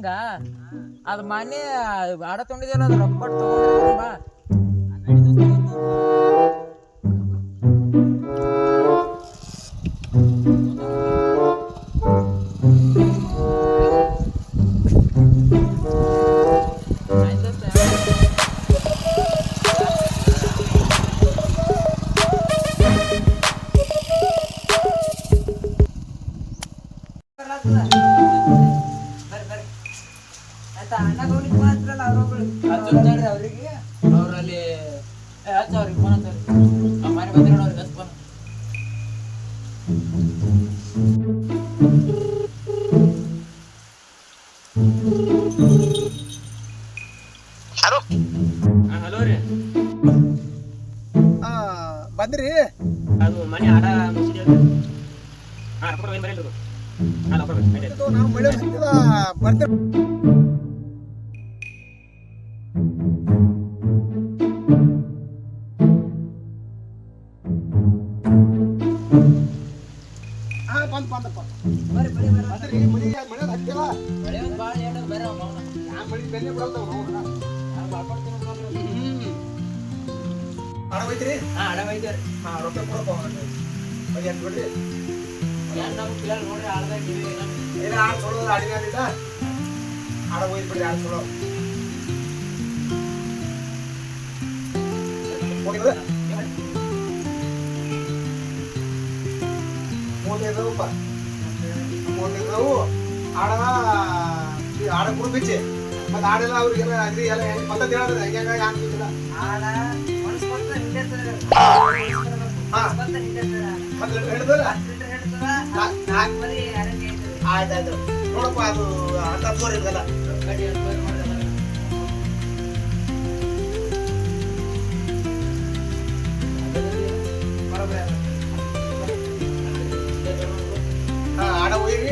ಹಂಗ? ಅದು ಮನೆ ಆಡ ತೊಗೊಂಡಿದ್ಯಲ್ಲ ಅದು ರೊಕ್ಕ ಕೊಟ್ಟು ತಗೊಂಡ್ರಿ ಅವ್ರಿಗೆ ಅವ್ರಲ್ಲಿ ಹಚ್ಚ ಅವ್ರಿಗೆ ಫೋನ್ ಹಚ್ಚ ಮನೆ ಬಂದಿರೋ ಅವ್ರಿಗೆ ಹಚ್ಚ ಫೋನ್ ಹಲೋ? ರೀ. ಆ, ಬಂದ್ರಿ? ಅದು ಮನೆ ಆಡ ಮುಗಿಸಿದೇವ್ರಿ ಹಾಂ ರೊಕ್ಕ ಕೊಡ್ಬೇಕು ಬರೀ ಹಾಂ ರೊಕ್ಕ ಕೊಡ್ಬೇಕು ಆಯ್ತು, ಆಯ್ತು. ಇದು ನಾವು ಮಳೆ ಹತ್ತಿದ ಬರ್ತೇವೆ ರೊಕ್ಕ ಕೊಡಪ್ಪ ಮಳಿ ಹತ್ತು ಬಿಡ್ರಿ ಏನ್ ನಮ್ ಪಿಲ್ಲರ್ ನೋಡ್ರಿ ಆಳ್ದಾಗ ಕಿವಿ ನಮ್ ಏನ ಆಡ ಸೊಳೋದು ಅಡಿನಾಲಿಲ್ಲ ಆಡ ಹೋಯ್ತು ಬಿಡ್ರಿ ಆಡ ಸೊಳೋ ಹೋಗಿದ್ರೆ ಮೂವತ್ತೈದಪ್ಪ ಮೂವತ್ತೈದವು ಆಡ ಆಡ ಕುಡ್ಬಿಚ್ಚಿ ಮತ್ತೆ ಆಡೆಲ್ಲ ಅವ್ರಿಗೆಲ್ಲ ಅಗ್ರಿ ಎಲ್ಲ ಹೆಂಗ್ ಪದ್ಧತಿ ಹೇಳಿದ್ರೆ ಹೆಂಗ ಯಾಕೆ ಗೊತ್ತಿಲ್ಲ ಆಡ ಆಯ್ತಾಯ್ತು ನೋಡಪ್ಪ ಅದು ಅಂತ ತೋರಿ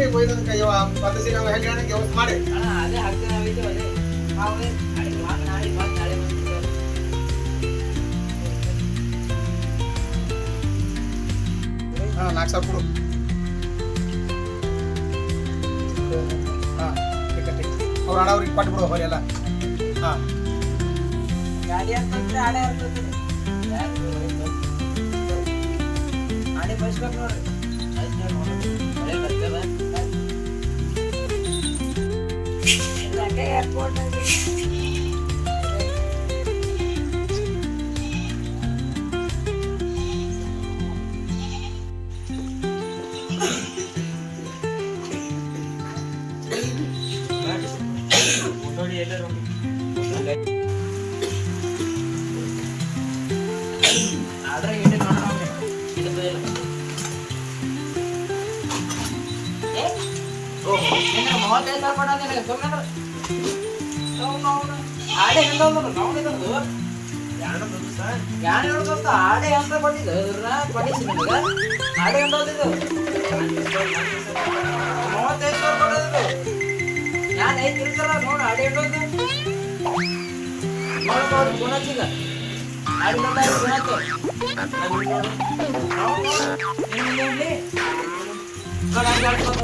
ಆಡ ಒಯ್ರಿ ಒಯ್ದದಕ್ಕೆ ಇವ ಪದ್ಧತಿ ನಾವು ಹೆಂಗೆ ಹೇಳಂಗೆ ವ್ಯವಸ್ಥೆ ಮಾಡಿ ಅದೇ ಹಾಕ್ತೀನಿ ನಾವಿದ್ದು ಅದೇ ನಾವೇ ನಾಳೆ ಮಾತ್ ನಾಳೆ ಮಾತ್ ನಾಳೆ ಬಂದ್ಬಿಡ್ತಾರೆ. ಹಾ ನಾಲ್ಕು ಸಾವಿರ ಕೊಡು ಹಾ ಟಿಕ್ಕ ಟಿಕ್ಕ ಅವ್ರು ಆಡ ಅವ್ರಿಗೆ ಕೊಟ್ಟು ಬಿಡು ಹೊರ ಎಲ್ಲ ಹಾ ಗಾಡಿ ಅಂತಂದ್ರೆ ಆಡೆ ಇರ್ತೈತಿ ಆಡೆ ಬಸ್ಬೇಕು ನೋಡ್ರಿ ಏರ್ಪೋರ್ಟ್ ನೋಡಿ ಎಲ್ಲರೂ ಆದ್ರೆ ಏನು ನೋಡ್ರಿ ಇದು ಬೈಯಲ್ಲ. ಏ? ಆಡೆ ಹೆಂಗ ಅವ್ನು? ಅವ್ನು ಇದ್ರದ್ದು. ಯಾನ್ ಹೇಳ್ದೋಸ್ತ, ಆಡೆ ಅಂತ ಕೊಟ್ಟಿದ್ದು. ಇದ್ರನ್ನ ಕೊಡಿಸಿ ನಿನಗ ಆಡೆ ಓದಿದ್ದು ಮೂವತ್ತೈದು ಸಾವಿರ ಕೊಡೋದು ಯಾನ್ ಐದು ಇರ್ತಾರ ನೋಡು ಆಡೆ ಹೇಳೋದು ನೋಡಪ್ಪ ಅವ್ರು ಗುಣ ಹಚ್ಚಿದ ಆಡಿ ಬಂದ ಗುಣ ಹಚ್ಚು. ನೋಡು.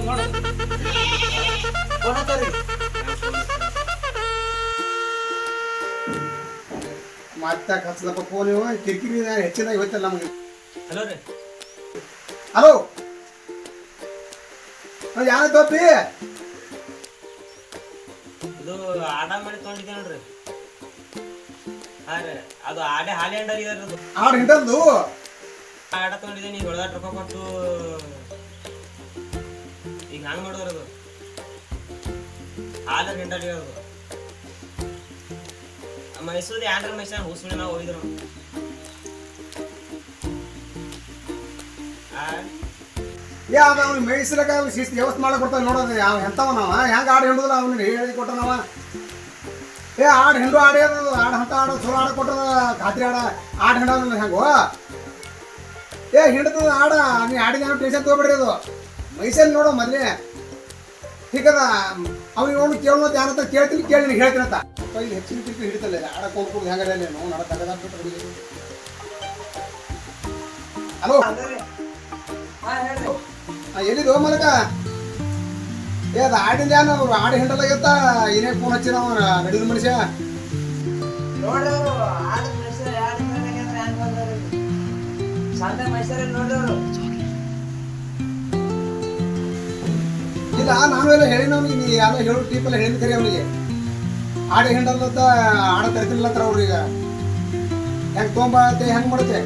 ನೋಡು ಗುಣ ಹಚ್ಚೋರಿ ಮತ್ತೆ ಕಚ್ಚದಪ್ಪ ಫೋನ್ ಕಿರಿಕಿರಿ ಹೆಚ್ಚಿನ ಇವತ್ತಲ್ಲ ನಮಗೆ. ಹಲೋ ರೀ. ಹಲೋ ಯಾರು ತಪ್ಪಿ ಇದು ಆಡ ಮಾಡಿ ತೊಗೊಂಡಿದ್ದೆ ನೋಡ್ರಿ ಹಾಂ ರೀ ಅದು ಆಡೆ ಹಾಲಿ ಅಂಡರ್ ಇದೆ ಅದು. ಆಡು ಹಿಂಡಲ್ದು ಆಡ ತೊಗೊಂಡಿದ್ದೆ ನೀವು ಹೊಡೆದಾಟ ರೂಪಾಯಿ ಕೊಟ್ಟು. ಈಗ ಹಂಗೆ ಮಾಡೋರು ಅದು. ಹಾಲು ಹಿಂಡಲ್ ಅದು ಮೈಸೂರು ಯಾರ ಮೈಸೂರು ಹೂಸ್ಮಿ ನಾವು ಹೋಗಿದ್ರು. ಆ? ಯಾ ಅದ ಅವ್ನು ವ್ಯವಸ್ಥೆ ಮಾಡಕ್ ಕೊಡ್ತಾನೆ ನೋಡೋದು ಯಾವ ಎಂತವ ನಾವ? ಹೆಂಗೆ ಆಡು ಹಿಂಡುದಿಲ್ಲ ಅವ್ನಿಗೆ? ಹೇಳಿ ಕೊಟ್ಟನವ ಏ, ಆಡು ಹಿಂಡು ಆಡಿ, ಅದು ಆಡು ಹಂತ ಆಡು ಚಲೋ ಆಡ ಕೊಟ್ಟದ ಖಾತ್ರಿ ಆಡ. ಆಡು ಹಿಂಡ ಹೆಂಗೋ? ಏ, ಹಿಂಡದ ಆಡ, ನೀ ಆಡಿದ ಯಾವ ಟೆನ್ಷನ್ ತಗೋಬೇಡ್ರಿ ಅದು. ಮೈಸಲ್ಲಿ ನೋಡೋ ಮೊದಲೇ. ಹೀಗದ ಅವ್ನಿಗೆ ಅವನು ಕೇಳೋ ಯಾರಂತ ಕೇಳ್ತೀನಿ, ಕೇಳಿ ಹೇಳ್ತೀನಿ ಹೇಳ್ತೀನಂತ ಇಲ್ಲಿ ಹೆಚ್ಚಿನ ಕಿರಿಕಿರಿ ಹಿಡಿತಲ್ಲ ಆಡಕ್ಕೆ ಹೋಗ್ಬೋದು ಹೆಂಗದ ನೀನು? ನಡ ತಗದಾಕ್ಬಿಟ್ರೆ ಹಲೋ? ಎಲ್ಲಿದು ಮಲಕ? ಏ ಅದು ಆಡಿಂದ ಏನು ಅವ್ರು ಆಡಿ ಹಿಂಡಲಾಗತ್ತ? ಏನೇ ಫೋನ್ ಹಚ್ಚಿನ ಅವ್ರ ನಡೀದ ಮನುಷ್ಯ? ಇಲ್ಲ ನಾನು ಎಲ್ಲ ಹೇಳಿನ ಅವನಿಗೆ ನೀ ಎಲ್ಲ ಹೇಳು ಟೀಪೆಲ್ಲ ಹೇಳಿದ ಕರಿ ಅವನಿಗೆ. ಆಡಿ ಹಿಂಡಲ್ಲತ್ತ ಆಡ ತರ್ತಿರ್ಲತ್ರ ಅವ್ರೀಗ? ಹೆಂಗ್ ತೊಗೊಂಬತ್ತೆ ಹೆಂಗ್ ಮಾಡುತ್ತೆ?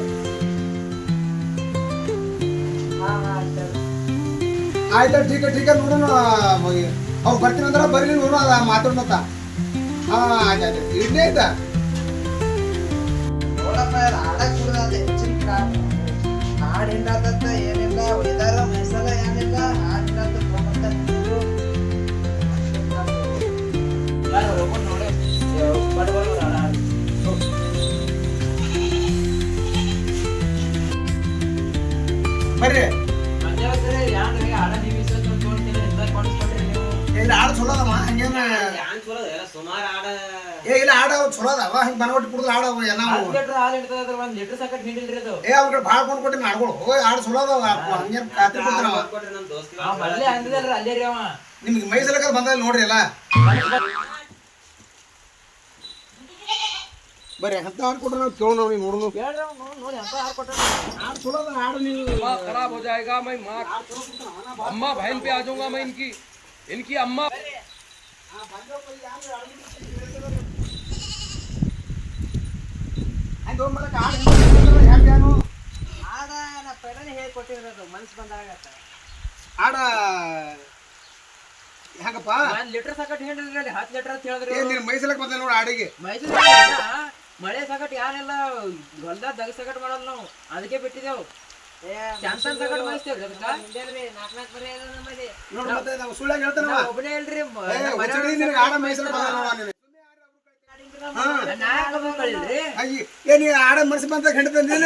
ಆಯ್ತ ಟೀಕ ಟೀಕ ನೋಡೋಣ ಅವ್ರು ಬರ್ತೀನಿ ಅಂದ್ರೆ ಬರ್ಲಿ ನೋಡೋಣ ಅದ ಮಾತಾಡೋಣ ಹಾ, ಆಯ್ತು ಇಡ್ಲಿ ಆಯ್ತಾ? ನೋಡಪ್ಪ, ಇದು ಆಡಕ್ ಬಿಡುದ ಹೆಚ್ಚಿನ ಏನಿಲ್ಲ, ಒಯ್ದಾರ ನೀವು ಇಲ್ಲ ಆಡ ಚಲೋ ಅದಮ್ಮ ಹಂಗೇನ? ಸುಮಾರು ಆಡ ಏ ಇಲ್ಲ ಆಡ ಚಲೋ ಅದಾವ ಹಿಂಗ್ ಮನ ಒಟ್ಟು ಕುಡಿದ್ರೆ ಆಡ ಎಲ್ಲ ಏ ಅವ್ರ ಭಾಳ ಕೊಂಡು ಕೊಟ್ಟಿನ ಆಡ್ಗಳು ಓ ಆಡ ಚಲೋ ಅದಾವ ಹಂಗೇನ್ ಖಾತ್ರಿ ಕೊಡ್ತಾನ ಕೊಟ್ರಿ ನಮ್ ದೋಸ್ತಿ ಆ ಮೊದ್ಲೇ ಅಲ್ಲೇ ರೀ ಅವ. ನಿಮ್ಗೆ ಮೈಸೂರಕ ಬಂದ ನೋಡ್ರಿ ಎಲ್ಲ. ಬರ್ರಿ ಅಂತ ಆಡ್ ಕೊಟ್ರೆ ನಾವು ಕೇಳೋಣ ಅವ್ನಿಗೆ ನೋಡೋಣ ಹೇಳ್ರಿ ಅವ್ನು ನೋಡಿ ನೋಡಿ ಅಂತ ಹಾಲು ಕೊಟ್ಟ ಆಡ ಚಲೋ ಅದ ಆಡ ನೀವು अम्मा खराब हो जाएगा मैं माँ अम्मा बहन पे आ जाऊंगा मैं इनकी इनकी अम्मा ಹಂಗೆ ಹೋಗ್ಮಲಕ ಆಡ ಹೆಂಗೇನು ಆಡ ನಾ ಪೆಡನೆ ಹೇಳಿ ಕೊಟ್ಟಿರೋದು ಮನ್ಸ್ ಬಂದಾಗ ಆಡ ಹೆಂಗಪ್ಪ ಒಂದ್ ಲೀಟರ್ ಸಾಕಟ್ ಹಿಂಡ್ರಿ ಅಲ್ಲಿ ಹತ್ತು ಲೀಟರ್ ಅಂತ ಹೇಳಿದ್ರಿ ಏ ನೀನು ಮೈಸೂರಕ್ಕೆ ಬಂದ ನೋಡಿ ಆಡಿಗೆ ಮೈಸೂರು ಮಳೆ ಸಗಟ್ ಯಾರೆಲ್ಲ ಹೊಲ್ದಾಗ ದಗ ಸಗಟ್ ಮಾಡಲ್ಲ ನಾವು. ಅದಕ್ಕೆ ಬಿಟ್ಟಿದೆವು ಒಬ್ಬನೇ ಆಡ ಮನಸ್ಸು ಬಂತ ಖಂಡಿತ ಅದು.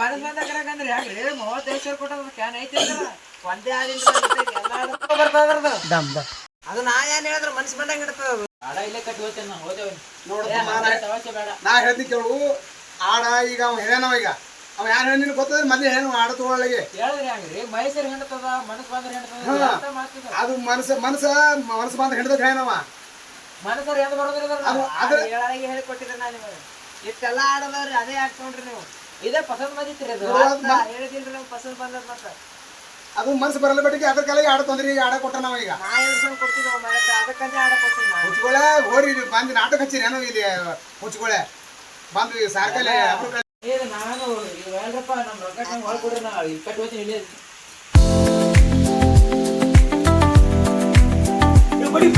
ಮನಸ್ ಕರೆಕಂದ್ರೆ ಮೂವತ್ತೈದು ಸಾವಿರ ಕೊಟ್ಟದ ಕ್ಯಾನ್ ಐತಿ ಒಂದೇ ಆದಿಂದ ಬರ್ತದ್ರದು ದಮ್ ದಮ್. ಅದು ನಾ ಏನ್ ಹೇಳಿದ್ರು ಮನ್ಸ್ ಬಂದಾಗ ಹಿಡ್ತದ ಆಡ ಇಲ್ಲೇ ಕಟ್ಟಿ ಹೋಗ್ತೇನೆ ನಾ ಹೋದೇವ್ ನೋಡಪ್ಪ ಮಾರ ಅವಶ್ಯ ಬೇಡ. ನಾ ಹೇಳ್ತೀನಿ ಕೇಳು ಆಡ ಈಗ ಅವ ಹೇಳ್ಯಾನವ ಈಗ. ಅವ ಯಾರು ಹೇಳಿ ನಿನಗೆ ಗೊತ್ತದ? ಮೊದಲು ಹೇಳು ಆಡ ತಗೊಳ್ಳಗೆ ಹೇಳಿದ್ರಿ ಹಂಗ್ರಿ ಮೈಸೂರು ಹಿಡ್ತದ ಮನಸ್ ಬಂದ್ರೆ ಹಿಡ್ತದ. ಅದು ಮನಸ್ಸ ಮನಸ್ಸ ಮನಸ್ಸು ಬಂದ್ರೆ ಹಿಡಿದ ಹೇಳವ ಮನಸ್ಸರ್ ಹೆಂಗ್ ಬರೋದ್ರಿ ಹೇಳಾಗಿ ಹೇಳಿಕೊಟ್ಟಿದ್ದೆ ನಾನು ನಿಮಗೆ. ಇಷ್ಟೆಲ್ಲ ಆಡದವ್ರಿ ಅದೇ ಹಾಕ್ಕೊಂಡ್ರಿ ನೀವು. ಇದೇ ಪಸಂದ್ ಬಂದಿತ್ರಿ ಅದು. ನಮ್ಗೆ ಹೇಳಿದಿಲ್ರಿ ನೀವು ಪಸಂದ್ ಬಂದದ್ ಮತ್ತ. ಅದು ಮನಸ್ಸು ಬರಲ್ಲ ಬಿಟ್ಟಿಗೆ ಅದ್ರ ಕಾಲಿಗೆ ಆಡ ತೊಂದ್ರಿ ಈಗ ಆಡ ಕೊಟ್ಟ ನಾವ ಈಗ ನಾ ಹೇಳ್ಸ್ಕೊಂಡ್ ಕೊಡ್ತಿದ್ದೆ ಮನೆ ಅದಕ್ಕಂತ ಆಡ ಕೊಡ್ತೀನಿ ನಾವು. ಹುಚ್ಕೊಳೆ ಹೋರಿ ಇಲ್ಲಿ ಬಂದು ನಾಟಕ ಹಚ್ಚಿರಿ ಏನೋ ಇಲ್ಲಿ ಹುಚ್ಕೊಳೆ ಬಂದು ಸಾರ್ಕಲೆ ಅಬ್ರು ಇದು ನಾನು ಹೇಳ್ರಪ್ಪ ನಮ್ಮ ರೊಕ್ಕ ನಂಗೆ ಹೊಳ್ಕೊಡ್ರಿ ನಾ ಇಪ್ಪತ್ತು ಹೋಗ್ತೀನಿ ಇಲ್ಲಿ ಬಡಿ